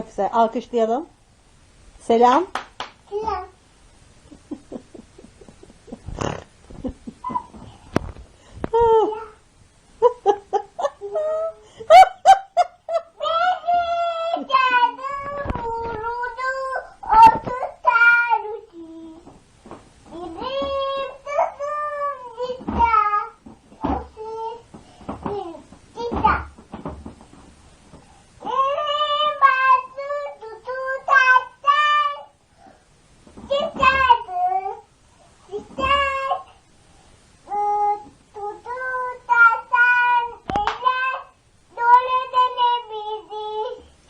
güzel. Alkışlayalım. Selam. Selam.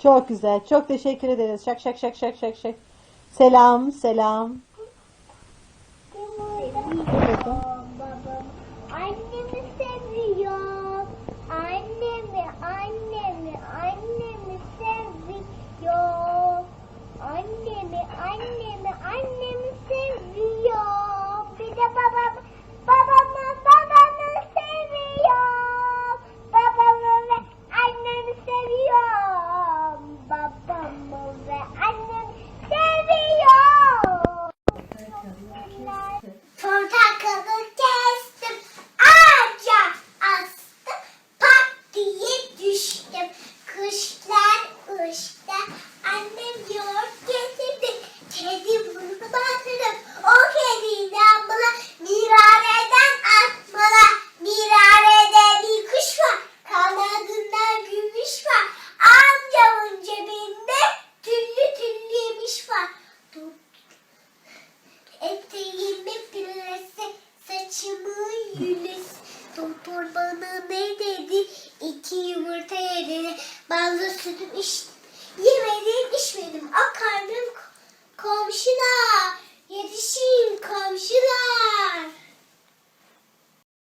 Çok güzel. Çok teşekkür ederiz. Şak şak şak şak şak şak. Selam, selam. babam. O kediden bana mirareden atmalı. Mirarede bir kuş var, kanadında gümüş var. Amcamın cebinde tüllü tüllü yemiş var. Eteğimi püresi, saçımı yülesi. Doktor bana ne dedi? İki yumurta yedi. Ballı sütüm iç, yemedim içmedim. Komşular. Yetişin